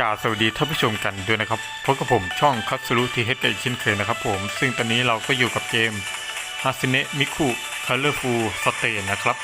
กาสวัสดีท่านผู้ชมกันด้วยนะครับพบกับผมช่องคัตสึรุทีเฮดกันอีกเช่นเคยนะครับผม ซึ่งตอนนี้เราก็อยู่กับเกมฮาซิเนะมิคุ Colorful Stain นะครับ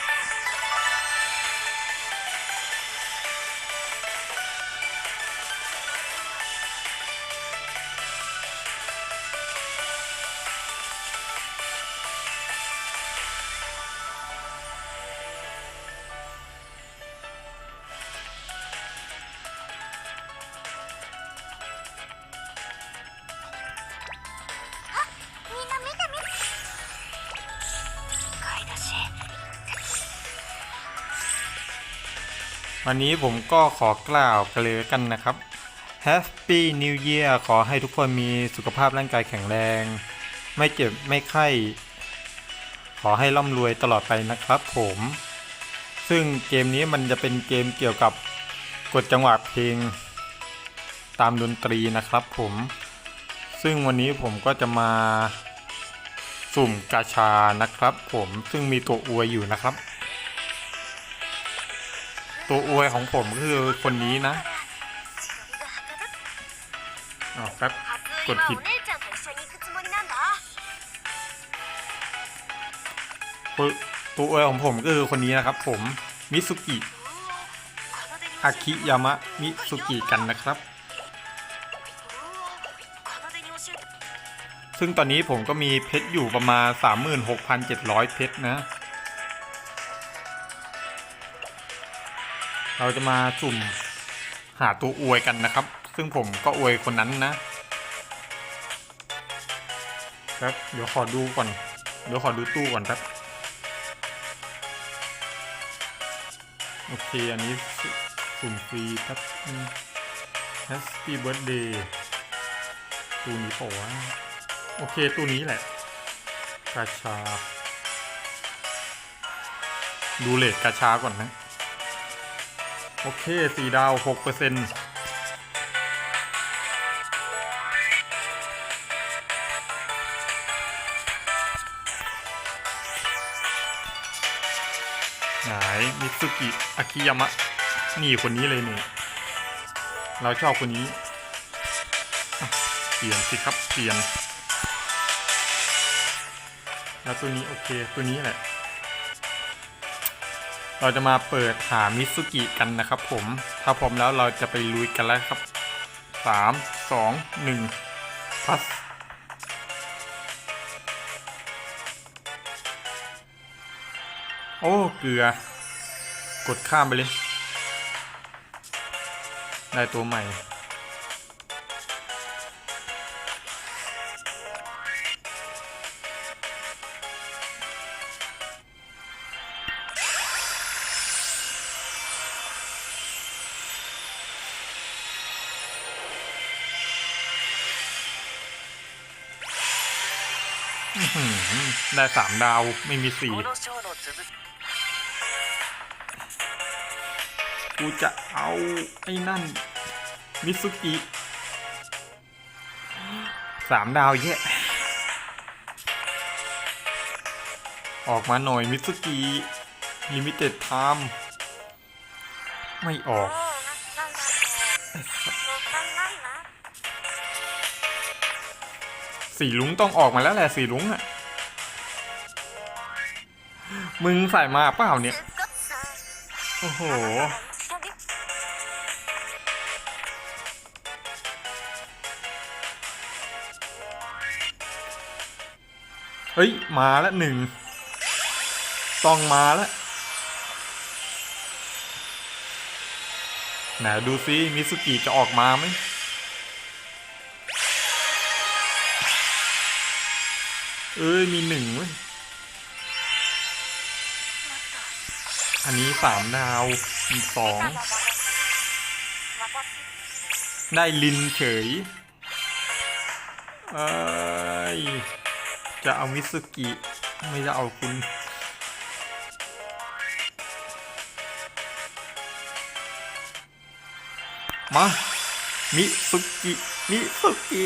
วันนี้ผมก็ขอกล่าวกันเลยกันนะครับ Happy New Year ขอให้ทุกคนมีสุขภาพร่างกายแข็งแรง ไม่เจ็บไม่ไข้ ขอให้ร่ำรวยตลอดไปนะครับผม ซึ่งเกมนี้มันจะเป็นเกมเกี่ยวกับกดจังหวะเพลง ตามดนตรีนะครับผม ซึ่งวันนี้ผมก็จะมาสุ่มกาชานะครับผมซึ่งมีตัวอวยอยู่นะครับ ตัวอวยของผมก็คือคนนี้นะอ๋อแป๊บกดผิดตัวอวยของผมก็คือคนนี้นะครับ ผมมิสุกิอากิยามะมิสุกิกันนะครับ ซึ่งตอนนี้ผมก็มีเพชรอยู่ประมาณ 36,700 เพชรนะ เราจะมาสุ่มหาตัวอวยกันนะครับ ซึ่งผมก็อวยคนนั้นนะแป๊บเดี๋ยวขอดูก่อน เดี๋ยวขอดูตู้ก่อนครับ โอเค อันนี้สุ่มฟรีครับ Happy Birthday ตู้นี้ปล่าวะโอเค ตู้นี้แหละ กาชา ดูเลทกาชาก่อนนะ โอเคสี่ดาวหกเปอร์เซ็นต์ไหนมิตสุกิอากิยามะ นี่คนนี้เลยนี่ เราชอบคนนี้ เปลี่ยนสิครับ เปลี่ยน แล้วตัวนี้โอเค ตัวนี้แหละ เราจะมาเปิดหามิสุกิกันนะครับผม ถ้าพร้อมแล้วเราจะไปลุยกันแล้วครับสามสองหนึ่งพัสโอ้ เกลือ กดข้ามไปเลย ได้ตัวใหม่ ได้สามดาวไม่มีสี่กูจะเอาไอ้นั่น มิสุกิสามดาวแย่ออกมาหน่อยมิสุกิลิมิเต็ดไทม์ไม่ออก สีลุงต้องออกมาแล้วแหละสีลุงอะมึงใส่มาเปล่าเนี่ย โอ้โห เฮ้ย มาแล้วหนึ่ง ต้องมาแล้วไหนดูซิมิสุกิจะออกมาไหม เอ้ยมีหนึ่งเว้ย อันนี้สามดาวมีสอง ได้ลินเฉย เอ้ย จะเอามิสุกิ ไม่จะเอาคุณ มา มิสุกิ มิสุกิ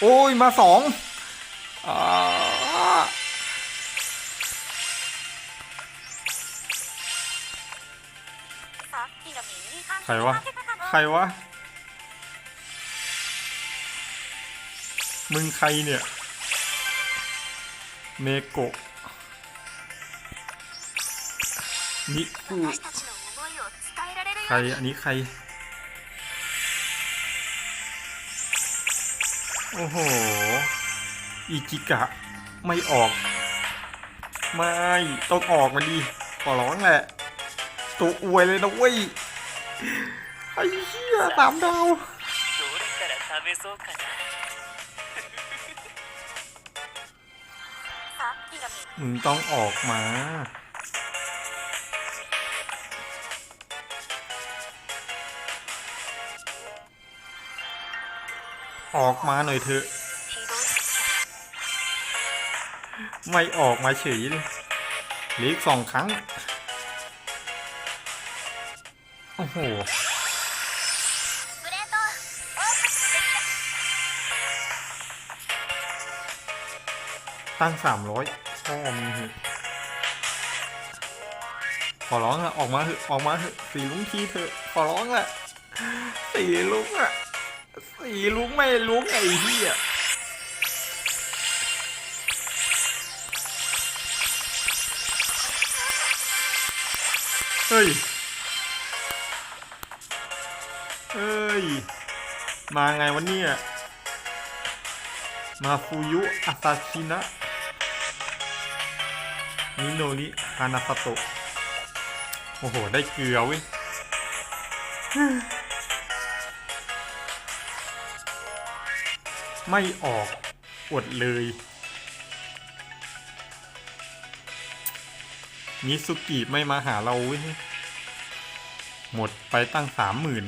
โอ้ยมาสองอใครวะ ใครวะ มึงใครเนี่ย เมโกะนี่ใคร อันนี้ใคร โอ้โห อีจิกะ ไม่ออก ไม่ ต้องออกมาดีขอร้องแหละ ตัวอวยเลยนะเว้ย ไอ้เหี้ยสามดาวมึงต้องออกมา ออกมาหน่อยเถอะ ไม่ออกมาเฉยเลยลีกสองครั้ง โอ้โห ตั้งสามร้อยพ่อมงขอร้องอะออกมาเถอะออกมาเถอะสีลุงทีเถอะ ขอร้องอะสีลุงอะ สีลุงไม่ลุงไอ้เหี้ยเฮ้ย เฮ้ย มาไงวันนี้มาฟูยุอาซาชินะมิโนริฮานาซาโตะโอ้โห ได้เกลือเว้ย ไม่ออกอดเลยมิสุกิไม่มาหาเราเว้ยหมดไปตั้งสามหมื่น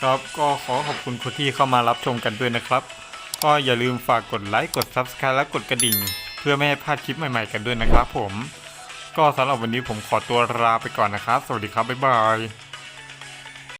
ครับก็ขอขอบคุณคนที่เข้ามารับชมกันด้วยนะครับ ก็อย่าลืมฝากกดไลค์กด Subscribe และกดกระดิ่ง เพื่อไม่ให้พลาดคลิปใหม่ๆกันด้วยนะครับผม ก็สำหรับวันนี้ผมขอตัวลาไปก่อนนะครับ สวัสดีครับ บ๊ายบาย